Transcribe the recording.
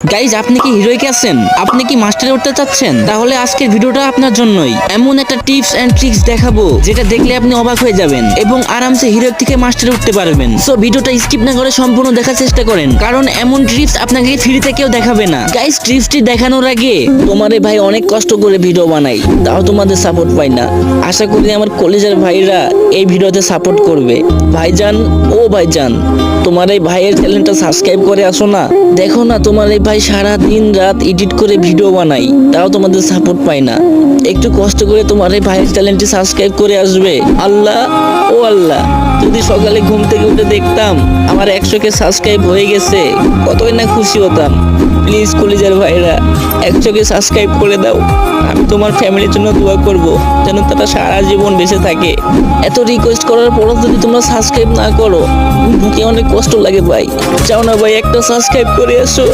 Guys আপনি কি হিরোইকে আছেন? আপনি কি মাস্টারে উঠতে চাচ্ছেন? তাহলে আজকের ভিডিওটা আপনার জন্যই। এমন একটা টিপস এন্ড ট্রিক্স দেখাবো, যেটা দেখলে আপনি অবাক হয়ে যাবেন এবং আরামসে হিরো থেকে মাস্টারে উঠতে পারবেন। সো ভিডিওটা স্কিপ না করে সম্পূর্ণ দেখার চেষ্টা করেন, কারণ এমন ট্রিপস আপনাকে ফ্রিতে কেউ দেখাবে না। গাইজ ট্রিপসটি দেখানোর আগে তোমারে ভাই অনেক কষ্ট করে ভিডিও বানাই, তাও তোমাদের সাপোর্ট পাই না। আশা করি আমার কলেজের ভাইরা এই ভিডিওতে সাপোর্ট করবে। ভাইজান, ও ভাইজান, তোমার এই ভাইয়ের চ্যানেলটা সাবস্ক্রাইব করে আসো না। দেখো না তোমার এই ভাই সারা দিন রাত এডিট করে ভিডিও বানাই, তাও তোমাদের সাপোর্ট পাই না। একটু কষ্ট করে তোমার এই ভাইয়ের চ্যানেলটি সাবস্ক্রাইব করে আসবে। আল্লাহ, ও আল্লাহ, যদি সকালে ঘুম থেকে উঠে দেখতাম আমার একশো কে সাবস্ক্রাইব হয়ে গেছে, কতই না খুশি হতাম। প্লিজ কলিজার ভাইরা একশো কে সাবস্ক্রাইব করে দাও। আমি তোমার ফ্যামিলির জন্য দোয়া করব, যেন তারা সারা জীবন বেঁচে থাকে। এত রিকোয়েস্ট করার পরও যদি তোমরা সাবস্ক্রাইব না করো, বুকে অনেক কষ্ট লাগে ভাই। চাও না ভাই, একটা সাবস্ক্রাইব করে এসো।